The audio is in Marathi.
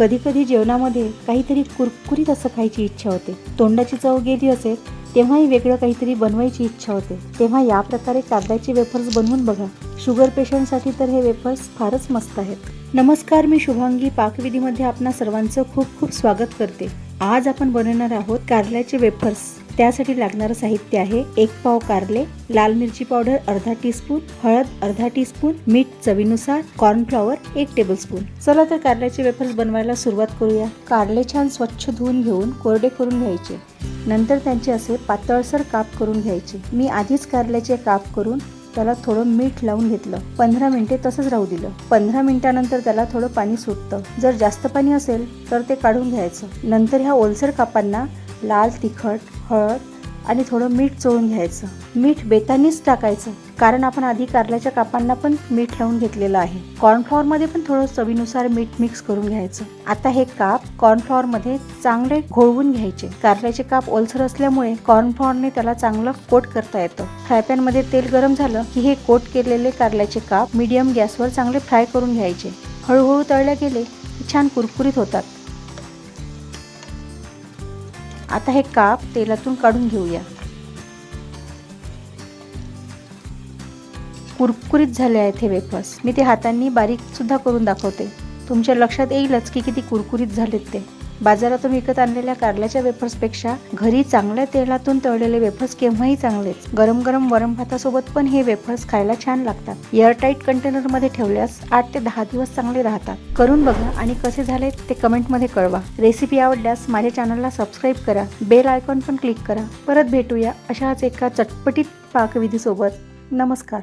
कधी कधी जेवणामध्ये काहीतरी कुरकुरीत असं खायची इच्छा होते. तोंडाची चव गेली असेल तेव्हाही वेगळं काहीतरी बनवायची इच्छा होते. तेव्हा या प्रकारे कागदाचे वेफर्स बनवून बघा. शुगर पेशंटसाठी तर हे वेफर्स फारच मस्त आहेत. नमस्कार मी शुभांगी पाकविधीमध्ये आपणा सर्वांचं खूप खूप स्वागत करते. आज आपण बनवणार आहोत कारल्याचे वेफर्स. त्यासाठी लागणारं साहित्य आहे एक पाव कारले लाल मिरची पावडर अर्धा टीस्पून हळद अर्धा टीस्पून मीठ चवीनुसार कॉर्नफ्लॉवर एक टेबलस्पून चला तर कारल्याचे वेफर्स बनवायला सुरुवात करूया. कारले छान स्वच्छ धुवून घेऊन कोरडे करून घ्यायचे. नंतर त्यांचे असे पातळसर काप करून घ्यायचे. मी आधीच कारल्याचे काप करून त्याला थोडं मीठ लावून घेतलं. पंधरा मिनिटे तसंच राहू दिलं. पंधरा मिनिटानंतर त्याला थोडं पाणी सुटतं. जर जास्त पाणी असेल तर ते काढून घ्यायचं. नंतर ह्या ओलसर कापांना लाल तिखट हळद आणि थोडं मीठ चोळून घ्यायचं. मीठ बेतानीच टाकायचं कारण आपण आधी कारल्याच्या कापांना पण मीठ लावून घेतलेलं आहे. कॉर्नफ्लॉवर मध्ये पण थोडं चवीनुसार मीठ मिक्स करून घ्यायचं. आता हे काप कॉर्नफ्लॉवर मध्ये चांगले घोळवून घ्यायचे. कारल्याचे काप ओलसर असल्यामुळे कॉर्नफ्लॉवरने त्याला चांगलं कोट करता येतं. फ्रायपॅनमध्ये तेल गरम झालं की हे कोट केलेले कारल्याचे काप मीडियम गॅसवर चांगले फ्राय करून घ्यायचे. हळूहळू तळले गेले की छान कुरकुरीत होतात. आता हे काप तेलातून काढून घेऊया. कुरकुरीत झाले आहेत हे वेफर्स मी ते हातांनी बारीक सुद्धा करून दाखवते. तुमच्या लक्षात येईलच की किती कुरकुरीत झालेत ते. बाजारातून विकत आणलेल्या कारल्याच्या वेफर्सपेक्षा घरी चांगल्या तेलातून तळलेले वेफर्स केव्हाही चांगलेच. गरम गरम वरम भातासोबत पण हे वेफर्स खायला छान लागतात. एअरटाईट कंटेनरमध्ये ठेवल्यास आठ ते दहा दिवस चांगले राहतात. करून बघा आणि कसे झाले ते कमेंटमध्ये कळवा. रेसिपी आवडल्यास माझ्या चॅनलला सबस्क्राईब करा. बेल आयकॉन पण क्लिक करा. परत भेटूया अशाच एका चटपटीत पाकविधीसोबत. नमस्कार.